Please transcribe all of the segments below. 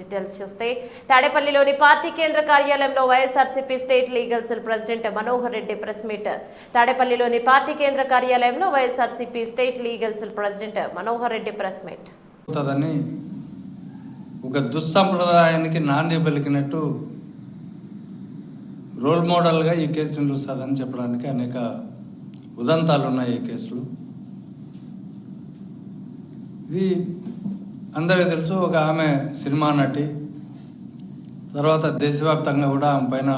Details చూస్తే తాడేపల్లిలోని party కేంద్ర కార్యాలయంలో YSRCP state legal cell president Manohar Reddy press meet. తాడేపల్లిలోని పార్టీ కేంద్ర కార్యాలయంలో YSRCP state legal cell president Manohar Reddy press meet. అవుతుందని ఒక దుస్సంప్రదాయానికి నాంది పలికినట్టు రోల్ మోడల్గా ఈ కేసు నిలుస్తుందని చెప్పడానికి అనేక ఉదంతాలు ఉన్నాయి ఈ కేసులు. ఇది అందరికీ తెలుసు ఒక ఆమె సినిమా నటి. తర్వాత దేశవ్యాప్తంగా కూడా ఆమె పైన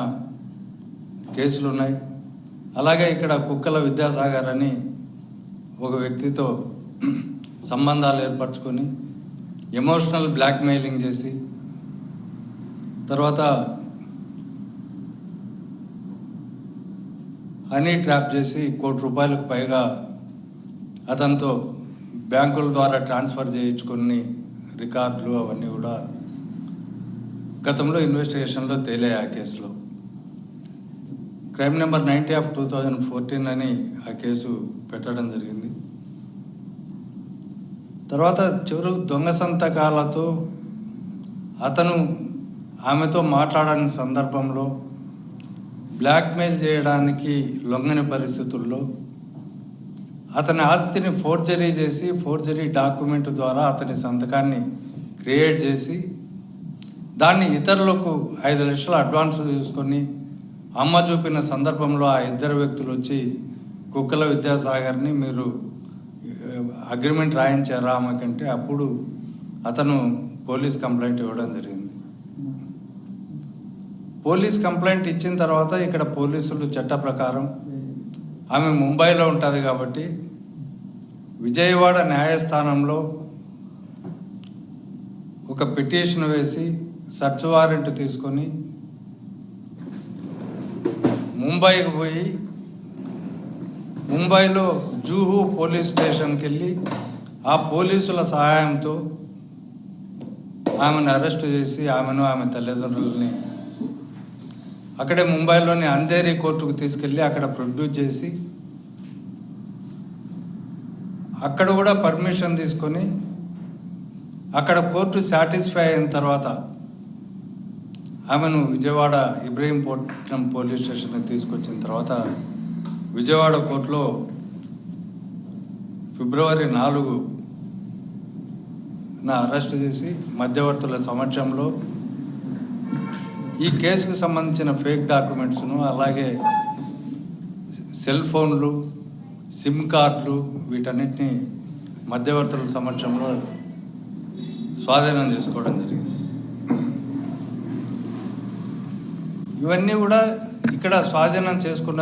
కేసులు ఉన్నాయి. అలాగే ఇక్కడ కుక్కల విద్యాసాగర్ అని ఒక వ్యక్తితో సంబంధాలు ఏర్పరచుకొని ఎమోషనల్ బ్లాక్మెయిలింగ్ చేసి తర్వాత హనీ ట్రాప్ చేసి కోటి రూపాయలకు పైగా అతనితో బ్యాంకుల ద్వారా ట్రాన్స్ఫర్ చేయించుకుని రికార్డులు అవన్నీ కూడా గతంలో ఇన్వెస్టిగేషన్లో తేలాయి ఆ కేసులో. Crime number ninety of two thousand fourteen అని ఆ కేసు పెట్టడం జరిగింది. తర్వాత చివరి దొంగ సంతకాలతో అతను ఆమెతో మాట్లాడని సందర్భంలో బ్లాక్మెయిల్ చేయడానికి లొంగని పరిస్థితుల్లో అతని ఆస్తిని ఫోర్జరీ చేసి ఫోర్జరీ డాక్యుమెంట్ ద్వారా అతని సంతకాన్ని క్రియేట్ చేసి దాన్ని ఇతరులకు ఐదు లక్షల అడ్వాన్స్ తీసుకొని అమ్మ చూపిన సందర్భంలో ఆ ఇద్దరు వ్యక్తులు వచ్చి కుక్కల విద్యాసాగర్ని మీరు అగ్రిమెంట్ రాయించారా ఆమెకంటే అప్పుడు అతను పోలీస్ కంప్లైంట్ ఇవ్వడం జరిగింది. పోలీస్ కంప్లైంట్ ఇచ్చిన తర్వాత ఇక్కడ పోలీసులు చట్ట ప్రకారం ఆమె ముంబైలో ఉంటుంది కాబట్టి విజయవాడ న్యాయస్థానంలో ఒక పిటిషన్ వేసి సర్చ్ వారెంట్ తీసుకొని ముంబైకి పోయి ముంబైలో జూహు పోలీస్ స్టేషన్కి వెళ్ళి ఆ పోలీసుల సహాయంతో ఆమెను అరెస్ట్ చేసి ఆమెను ఆమె తల్లిదండ్రులని అక్కడే ముంబైలోని అంధేరి కోర్టుకు తీసుకెళ్ళి అక్కడ ప్రొడ్యూస్ చేసి అక్కడ కూడా పర్మిషన్ తీసుకొని అక్కడ కోర్టు సాటిస్ఫై అయిన తర్వాత ఆమెను విజయవాడ ఇబ్రహీంపట్నం పోలీస్ స్టేషన్కి తీసుకొచ్చిన తర్వాత విజయవాడ కోర్టులో ఫిబ్రవరి నాలుగు నా అరెస్ట్ చేసి మధ్యవర్తుల సమక్షంలో ఈ కేసుకు సంబంధించిన ఫేక్ డాక్యుమెంట్స్ను అలాగే సెల్ ఫోన్లు సిమ్ కార్డులు వీటన్నిటిని మధ్యవర్తుల సమక్షంలో స్వాధీనం చేసుకోవడం జరిగింది. ఇవన్నీ కూడా ఇక్కడ స్వాధీనం చేసుకున్న